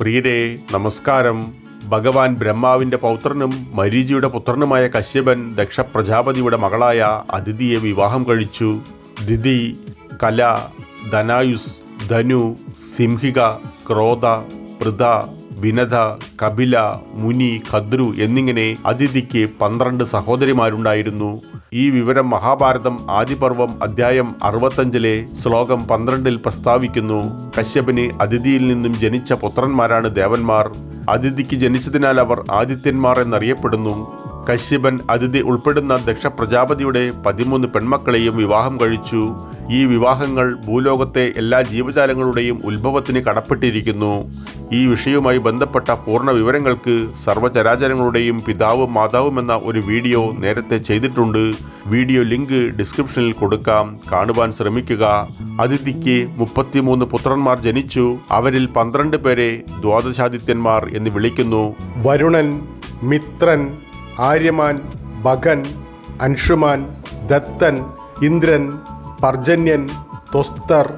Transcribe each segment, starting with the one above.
പ്രിയരെ നമസ്കാരം. ഭഗവാൻ ബ്രഹ്മാവിന്റെ പൗത്രനും മരീചിയുടെ പുത്രനുമായ കശ്യപൻ ദക്ഷ പ്രജാപതിയുടെ മകളായ അതിഥിയെ വിവാഹം കഴിച്ചു. ദിതി കല ധനായുസ് ധനു സിംഹിക ക്രോധ പൃഥ വിനത കപില മുനി ഖദ്രു എന്നിങ്ങനെ അതിഥിക്ക് പന്ത്രണ്ട് സഹോദരിമാരുണ്ടായിരുന്നു. ഈ വിവരം മഹാഭാരതം ആദിപർവം അധ്യായം അറുപത്തഞ്ചിലെ ശ്ലോകം പന്ത്രണ്ടിൽ പ്രസ്താവിക്കുന്നു. കശ്യപന് അതിഥിയിൽ നിന്നും ജനിച്ച പുത്രന്മാരാണ് ദേവന്മാർ. അതിഥിക്ക് ജനിച്ചതിനാൽ അവർ ആദിത്യന്മാർ എന്നറിയപ്പെടുന്നു. കശ്യപൻ അതിഥി ഉൾപ്പെടുന്ന ദക്ഷ പ്രജാപതിയുടെ പതിമൂന്ന് പെൺമക്കളെയും വിവാഹം കഴിച്ചു. ഈ വിവാഹങ്ങൾ ഭൂലോകത്തെ എല്ലാ ജീവജാലങ്ങളുടെയും ഉത്ഭവത്തിന് കടപ്പെട്ടിരിക്കുന്നു. ഈ വിഷയവുമായി ബന്ധപ്പെട്ട പൂർണ വിവരങ്ങൾക്ക് സർവചരാചരങ്ങളുടെയും പിതാവും മാതാവും എന്ന ഒരു വീഡിയോ നേരത്തെ ചെയ്തിട്ടുണ്ട്. വീഡിയോ ലിങ്ക് ഡിസ്ക്രിപ്ഷനിൽ കൊടുക്കാം. കാണുവാൻ ശ്രമിക്കുക. അതിഥിക്ക് മുപ്പത്തിമൂന്ന് പുത്രന്മാർ ജനിച്ചു. അവരിൽ പന്ത്രണ്ട് പേരെ ദ്വാദശാദിത്യന്മാർ എന്ന് വിളിക്കുന്നു. വരുണൻ മിത്രൻ ആര്യമാൻ ഭഗൻ അൻഷുമാൻ ദത്തൻ ഇന്ദ്രൻ പർജന്യൻ തൊസ്തർ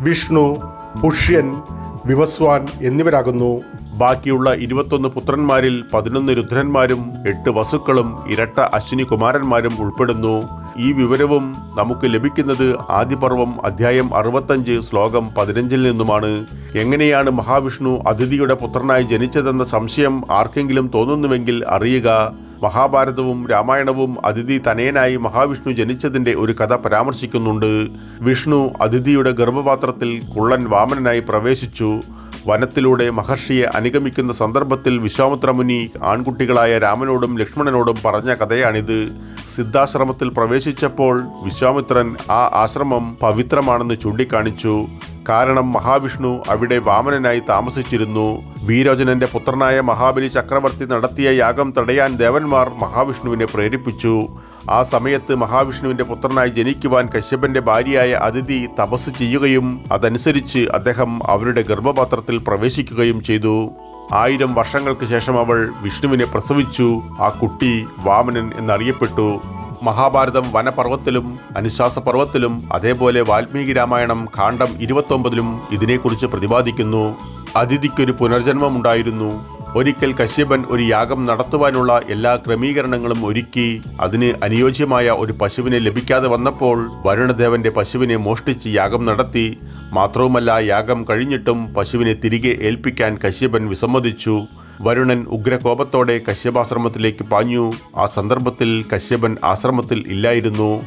വിഷ്ണു പുഷ്യൻ വിവസ്വാൻ എന്നിവരാകുന്നു. ബാക്കിയുള്ള ഇരുപത്തൊന്ന് പുത്രന്മാരിൽ പതിനൊന്ന് രുദ്രന്മാരും എട്ട് വസുക്കളും ഇരട്ട അശ്വിനി കുമാരന്മാരും ഉൾപ്പെടുന്നു. ഈ വിവരവും നമുക്ക് ലഭിക്കുന്നത് ആദിപർവം അധ്യായം അറുപത്തഞ്ച് ശ്ലോകം പതിനഞ്ചിൽ നിന്നുമാണ്. എങ്ങനെയാണ് മഹാവിഷ്ണു അതിഥിയുടെ പുത്രനായി ജനിച്ചതെന്ന സംശയം ആർക്കെങ്കിലും തോന്നുന്നുവെങ്കിൽ അറിയുക. മഹാഭാരതവും രാമായണവും അതിഥി തനയനായി മഹാവിഷ്ണു ജനിച്ചതിന്റെ ഒരു കഥ പരാമർശിക്കുന്നുണ്ട്. വിഷ്ണു അതിഥിയുടെ ഗർഭപാത്രത്തിൽ കുള്ളൻ വാമനനായി പ്രവേശിച്ചു. വനത്തിലൂടെ മഹർഷിയെ അനുഗമിക്കുന്ന സന്ദർഭത്തിൽ വിശ്വാമിത്രമുനി ആൺകുട്ടികളായ രാമനോടും ലക്ഷ്മണനോടും പറഞ്ഞ കഥയാണിത്. സിദ്ധാശ്രമത്തിൽ പ്രവേശിച്ചപ്പോൾ വിശ്വാമിത്രൻ ആ ആശ്രമം പവിത്രമാണെന്ന് ചൂണ്ടിക്കാണിച്ചു. കാരണം മഹാവിഷ്ണു അവിടെ വാമനനായി താമസിച്ചിരുന്നു. വീരോചനന്റെ പുത്രനായ മഹാബലി ചക്രവർത്തി നടത്തിയ യാഗം തടയാൻ ദേവന്മാർ മഹാവിഷ്ണുവിനെ പ്രേരിപ്പിച്ചു. ആ സമയത്ത് മഹാവിഷ്ണുവിന്റെ പുത്രനായി ജനിക്കുവാൻ കശ്യപന്റെ ഭാര്യയായ അതിഥി തപസ് ചെയ്യുകയും അതനുസരിച്ച് അദ്ദേഹം അവരുടെ ഗർഭപാത്രത്തിൽ പ്രവേശിക്കുകയും ചെയ്തു. ആയിരം വർഷങ്ങൾക്ക് ശേഷം അവൾ വിഷ്ണുവിനെ പ്രസവിച്ചു. ആ കുട്ടി വാമനൻ എന്നറിയപ്പെട്ടു. മഹാഭാരതം വനപർവത്തിലും അനുശാസപർവത്തിലും അതേപോലെ വാൽമീകി രാമായണം കാണ്ഡം ഇരുപത്തൊമ്പതിലും ഇതിനെക്കുറിച്ച് പ്രതിപാദിക്കുന്നു. അതിഥിക്കൊരു പുനർജന്മമുണ്ടായിരുന്നു. ഒരിക്കൽ കശ്യപൻ ഒരു യാഗം നടത്തുവാനുള്ള എല്ലാ ക്രമീകരണങ്ങളും ഒരുക്കി അതിന് അനുയോജ്യമായ ഒരു പശുവിനെ ലഭിക്കാതെ വന്നപ്പോൾ വരുണദേവന്റെ പശുവിനെ മോഷ്ടിച്ച് യാഗം നടത്തി. മാത്രവുമല്ല യാഗം കഴിഞ്ഞിട്ടും പശുവിനെ തിരികെ ഏൽപ്പിക്കാൻ കശ്യപൻ വിസമ്മതിച്ചു. വരുണൻ ഉഗ്രകോപത്തോടെ കശ്യപാശ്രമത്തിലേക്ക് പാഞ്ഞു. ആ സന്ദർഭത്തിൽ കശ്യപൻ ആശ്രമത്തിൽ ഇല്ലായിരുന്നു.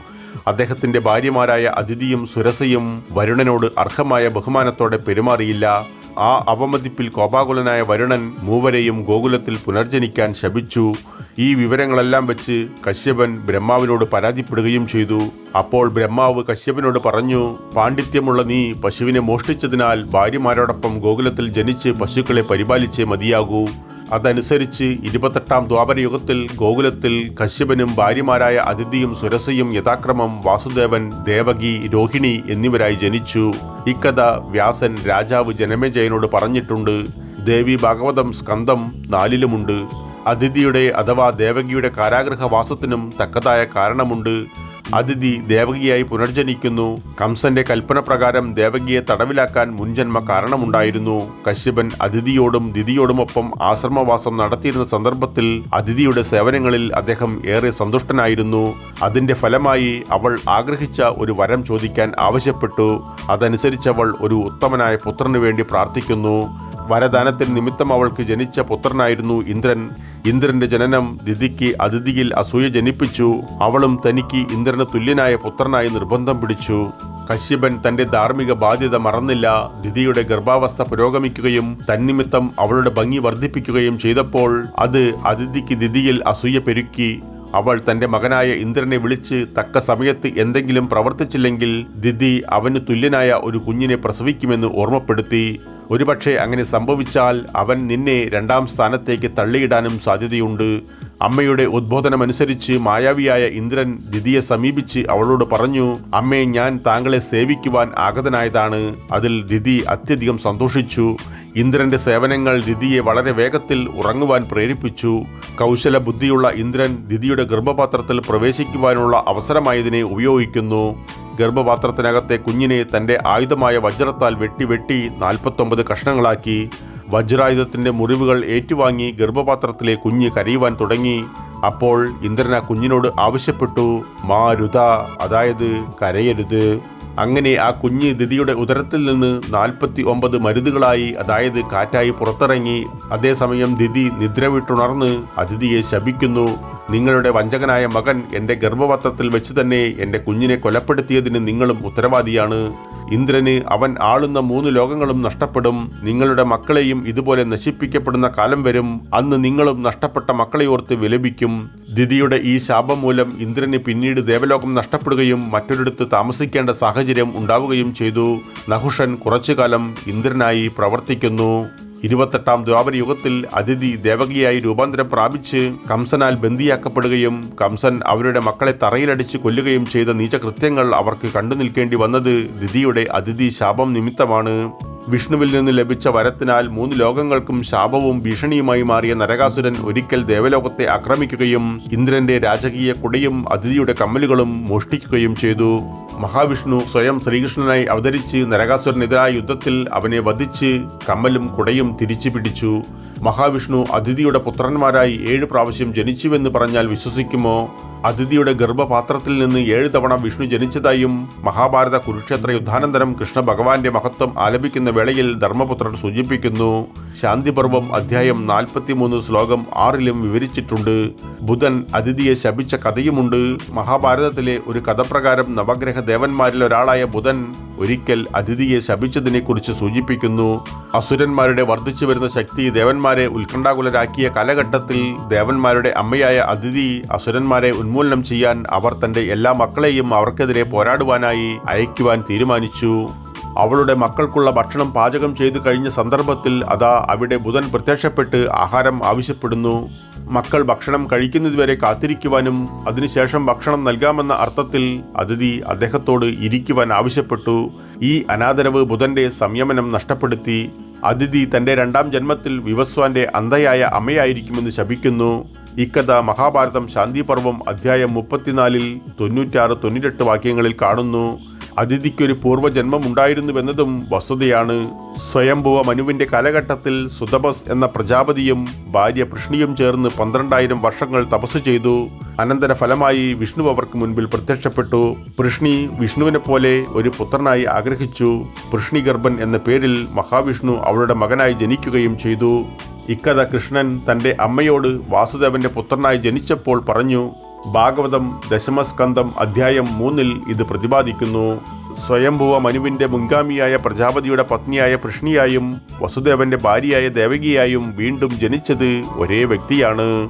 അദ്ദേഹത്തിന്റെ ഭാര്യമാരായ അതിഥിയും സുരസയും വരുണനോട് അർഹമായ ബഹുമാനത്തോടെ പെരുമാറിയില്ല. ആ അവമതിപ്പിൽ കോപാകുലനായ വരുണൻ മൂവരെയും ഗോകുലത്തിൽ പുനർജനിക്കാൻ ശപിച്ചു. ഈ വിവരങ്ങളെല്ലാം വെച്ച് കശ്യപൻ ബ്രഹ്മാവിനോട് പരാതിപ്പെടുകയും ചെയ്തു. അപ്പോൾ ബ്രഹ്മാവ് കശ്യപനോട് പറഞ്ഞു പാണ്ഡിത്യമുള്ള നീ പശുവിനെ മോഷ്ടിച്ചതിനാൽ ഭാര്യമാരോടൊപ്പം ഗോകുലത്തിൽ ജനിച്ച് പശുക്കളെ പരിപാലിച്ചേ മതിയാകൂ. അതനുസരിച്ച് ഇരുപത്തെട്ടാം ദ്വാപരയുഗത്തിൽ ഗോകുലത്തിൽ കശ്യപനും ഭാര്യമാരായ അതിഥിയും സുരസയും യഥാക്രമം വാസുദേവൻ ദേവകി രോഹിണി എന്നിവരായി ജനിച്ചു. ഇക്കഥ വ്യാസൻ രാജാവ് ജനമേജയനോട് പറഞ്ഞിട്ടുണ്ട് ദേവി ഭാഗവതം സ്കന്ധം നാലിലുമുണ്ട്. അതിഥിയുടെ അഥവാ ദേവകിയുടെ കാരാഗ്രഹവാസത്തിനും തക്കതായ കാരണമുണ്ട്. അതിഥി ദേവകിയായി പുനർജനിക്കുന്നു. കംസന്റെ കൽപ്പന പ്രകാരം ദേവകിയെ തടവിലാക്കാൻ മുൻജന്മ കാരണമുണ്ടായിരുന്നു. കശ്യപൻ അതിഥിയോടും ദിതിയോടുമൊപ്പം ആശ്രമവാസം നടത്തിയിരുന്ന സന്ദർഭത്തിൽ അതിഥിയുടെ സേവനങ്ങളിൽ അദ്ദേഹം ഏറെ സന്തുഷ്ടനായിരുന്നു. അതിന്റെ ഫലമായി അവൾ ആഗ്രഹിച്ച ഒരു വരം ചോദിക്കാൻ ആവശ്യപ്പെട്ടു. അതനുസരിച്ചവൾ ഒരു ഉത്തമനായ പുത്രനു വേണ്ടി പ്രാർത്ഥിക്കുന്നു. വരദാനത്തിന് നിമിത്തം അവൾക്ക് ജനിച്ച പുത്രനായിരുന്നു ഇന്ദ്രൻ. ഇന്ദ്രന്റെ ജനനം ദിതിക്ക് അതിഥിയിൽ അസൂയ ജനിപ്പിച്ചു. അവളും തനിക്ക് ഇന്ദ്രന് തുല്യനായ പുത്രനായി നിർബന്ധം പിടിച്ചു. കശ്യപൻ തന്റെ ധാർമ്മിക ബാധ്യത മറന്നില്ല. ദിതിയുടെ ഗർഭാവസ്ഥ പുരോഗമിക്കുകയും തന്നിമിത്തം അവളുടെ ഭംഗി വർദ്ധിപ്പിക്കുകയും ചെയ്തപ്പോൾ അത് അതിഥിക്ക് ദിതിയിൽ അസൂയ പെരുക്കി. അവൾ തന്റെ മകനായ ഇന്ദ്രനെ വിളിച്ച് തക്ക സമയത്ത് എന്തെങ്കിലും പ്രവർത്തിച്ചില്ലെങ്കിൽ ദിതി അവന് തുല്യനായ ഒരു കുഞ്ഞിനെ പ്രസവിക്കുമെന്ന് ഓർമ്മപ്പെടുത്തി. ഒരുപക്ഷെ അങ്ങനെ സംഭവിച്ചാൽ അവൻ നിന്നെ രണ്ടാം സ്ഥാനത്തേക്ക് തള്ളിയിടാനും സാധ്യതയുണ്ട്. അമ്മയുടെ ഉദ്ബോധനമനുസരിച്ച് മായാവിയായ ഇന്ദ്രൻ ദിതിയെ സമീപിച്ച് അവളോട് പറഞ്ഞു അമ്മേ ഞാൻ താങ്കളെ സേവിക്കുവാൻ ആഗതനായതാണ്. അതിൽ ദിതി അത്യധികം സന്തോഷിച്ചു. ഇന്ദ്രന്റെ സേവനങ്ങൾ ദിതിയെ വളരെ വേഗത്തിൽ ഉറങ്ങുവാൻ പ്രേരിപ്പിച്ചു. കൗശല ബുദ്ധിയുള്ള ഇന്ദ്രൻ ദിതിയുടെ ഗർഭപാത്രത്തിൽ പ്രവേശിക്കുവാനുള്ള അവസരമായതിനെ ഉപയോഗിക്കുന്നു. ഗർഭപാത്രത്തിനകത്തെ കുഞ്ഞിനെ തന്റെ ആയുധമായ വജ്രത്താൽ വെട്ടി വെട്ടി നാൽപ്പത്തൊമ്പത് കഷ്ണങ്ങളാക്കി. വജ്രായുധത്തിന്റെ മുറിവുകൾ ഏറ്റുവാങ്ങി ഗർഭപാത്രത്തിലെ കുഞ്ഞ് കരയുവാൻ തുടങ്ങി. അപ്പോൾ ഇന്ദ്രൻ ആ കുഞ്ഞിനോട് ആവശ്യപ്പെട്ടു മാരുത അതായത് കരയരുത്. അങ്ങനെ ആ കുഞ്ഞ് ദിതിയുടെ ഉദരത്തിൽ നിന്ന് നാൽപ്പത്തി ഒമ്പത് മരുതുകളായി അതായത് കാറ്റായി പുറത്തിറങ്ങി. അതേസമയം ദിതി നിദ്ര വിട്ടുണർന്ന് അതിഥിയെ ശപിക്കുന്നു. നിങ്ങളുടെ വഞ്ചകനായ മകൻ എന്റെ ഗർഭപത്രത്തിൽ വെച്ച് തന്നെ എന്റെ കുഞ്ഞിനെ കൊലപ്പെടുത്തിയതിന് നിങ്ങളും ഉത്തരവാദിയാണ്. ഇന്ദ്രന് അവൻ ആളുന്ന മൂന്ന് ലോകങ്ങളും നഷ്ടപ്പെടും. നിങ്ങളുടെ മക്കളെയും ഇതുപോലെ നശിപ്പിക്കപ്പെടുന്ന കാലം വരും. അന്ന് നിങ്ങളും നഷ്ടപ്പെട്ട മക്കളെ ഓർത്ത് വിലപിക്കും. ദിതിയുടെ ഈ ശാപം മൂലം ഇന്ദ്രന് പിന്നീട് ദേവലോകം നഷ്ടപ്പെടുകയും മറ്റൊരിടത്ത് താമസിക്കേണ്ട സാഹചര്യം ഉണ്ടാവുകയും ചെയ്തു. നഹുഷൻ കുറച്ചുകാലം ഇന്ദ്രനായി പ്രവർത്തിക്കുന്നു. ഇരുപത്തെട്ടാം ദ്വാപര യുഗത്തിൽ അതിഥി ദേവകിയായി രൂപാന്തരം പ്രാപിച്ച് കംസനാൽ ബന്ദിയാക്കപ്പെടുകയും കംസൻ അവരുടെ മക്കളെ തറയിലടിച്ച് കൊല്ലുകയും ചെയ്ത നീചകൃത്യങ്ങൾ അവർക്ക് കണ്ടു നിൽക്കേണ്ടി വന്നത് ദിതിയുടെ അതിഥി ശാപം നിമിത്തമാണ്. വിഷ്ണുവിൽ നിന്ന് ലഭിച്ച വരത്തിനാൽ മൂന്ന് ലോകങ്ങൾക്കും ശാപവും ഭീഷണിയുമായി മാറിയ നരകാസുരൻ ഒരിക്കൽ ദേവലോകത്തെ ആക്രമിക്കുകയും ഇന്ദ്രന്റെ രാജകീയ കുടയും അതിഥിയുടെ കമ്മലുകളും മോഷ്ടിക്കുകയും ചെയ്തു. മഹാവിഷ്ണു സ്വയം ശ്രീകൃഷ്ണനായി അവതരിച്ച് നരകാസുരനെതിരായ യുദ്ധത്തിൽ അവനെ വധിച്ച് കമ്മലും കുടയും തിരിച്ചു പിടിച്ചു. മഹാവിഷ്ണു അതിഥിയുടെ പുത്രന്മാരായി ഏഴ് പ്രാവശ്യം ജനിച്ചുവെന്ന് പറഞ്ഞാൽ വിശ്വസിക്കുമോ? അതിഥിയുടെ ഗർഭപാത്രത്തിൽ നിന്ന് ഏഴ് തവണ വിഷ്ണു ജനിച്ചതായും മഹാഭാരത കുരുക്ഷേത്ര യുദ്ധാനന്തരം കൃഷ്ണ ഭഗവാന്റെ മഹത്വം ആലപിക്കുന്ന വേളയിൽ ധർമ്മപുത്രൻ സൂചിപ്പിക്കുന്നു. ശാന്തിപർവം അധ്യായം നാൽപ്പത്തിമൂന്ന് ശ്ലോകം ആറിലും വിവരിച്ചിട്ടുണ്ട്. ബുധൻ അതിഥിയെ ശപിച്ച കഥയുമുണ്ട്. മഹാഭാരതത്തിലെ ഒരു കഥപ്രകാരം നവഗ്രഹ ദേവന്മാരിൽ ഒരാളായ ബുധൻ ഒരിക്കൽ അതിഥിയെ ശപിച്ചതിനെക്കുറിച്ച് സൂചിപ്പിക്കുന്നു. അസുരന്മാരുടെ വർദ്ധിച്ചു വരുന്ന ശക്തി ദേവന്മാരെ ഉത്കണ്ഠാകുലരാക്കിയ കാലഘട്ടത്തിൽ ദേവന്മാരുടെ അമ്മയായ അതിഥി അസുരന്മാരെ ഉന്മൂലനം ചെയ്യാൻ അവർ തന്റെ എല്ലാ മക്കളെയും അവർക്കെതിരെ പോരാടുവാനായി അയക്കുവാൻ തീരുമാനിച്ചു. അവളുടെ മക്കൾക്കുള്ള ഭക്ഷണം പാചകം ചെയ്തു കഴിഞ്ഞ സന്ദർഭത്തിൽ അതാ അവിടെ ബുധൻ പ്രത്യക്ഷപ്പെട്ട് ആഹാരം ആവശ്യപ്പെടുന്നു. മക്കൾ ഭക്ഷണം കഴിക്കുന്നതുവരെ കാത്തിരിക്കുവാനും അതിനുശേഷം ഭക്ഷണം നൽകാമെന്ന അർത്ഥത്തിൽ അതിഥി അദ്ദേഹത്തോട് ഇരിക്കുവാൻ ആവശ്യപ്പെട്ടു. ഈ അനാദരവ് ബുധന്റെ സംയമനം നഷ്ടപ്പെടുത്തി. അതിഥി തന്റെ രണ്ടാം ജന്മത്തിൽ വിവസ്വാന്റെ അന്ധയായ അമ്മയായിരിക്കുമെന്ന് ശപിക്കുന്നു. ഇക്കഥ മഹാഭാരതം ശാന്തിപർവം അധ്യായം മുപ്പത്തിനാലിൽ തൊണ്ണൂറ്റാറ് തൊണ്ണൂറ്റെട്ട് വാക്യങ്ങളിൽ കാണുന്നു. അതിഥിക്കൊരു പൂർവജന്മം ഉണ്ടായിരുന്നുവെന്നതും വസ്തുതയാണ്. സ്വയംഭുവ മനുവിന്റെ കാലഘട്ടത്തിൽ സുതപസ് എന്ന പ്രജാപതിയും ഭാര്യ പൃഷ്ണിയും ചേർന്ന് പന്ത്രണ്ടായിരം വർഷങ്ങൾ തപസ് ചെയ്തു. അനന്തരഫലമായി വിഷ്ണു അവർക്ക് മുൻപിൽ പ്രത്യക്ഷപ്പെട്ടു. പൃഷ്ണി വിഷ്ണുവിനെ പോലെ ഒരു പുത്രനായി ആഗ്രഹിച്ചു. പൃഷ്ണിഗർഭൻ എന്ന പേരിൽ മഹാവിഷ്ണു അവളുടെ മകനായി ജനിക്കുകയും ചെയ്തു. ഇക്കഥ കൃഷ്ണൻ തന്റെ അമ്മയോട് വാസുദേവന്റെ പുത്രനായി ജനിച്ചപ്പോൾ പറഞ്ഞു ഭാഗവതം ദശമസ്കന്ധം അധ്യായം മൂന്നിൽ ഇത് പ്രതിപാദിക്കുന്നു. സ്വയംഭുവ മനുവിന്റെ മുൻഗാമിയായ പ്രജാപതിയുടെ പത്നിയായ കൃഷ്ണിയായും വസുദേവന്റെ ഭാര്യയായ ദേവകിയായും വീണ്ടും ജനിച്ചത് ഒരേ വ്യക്തിയാണ്.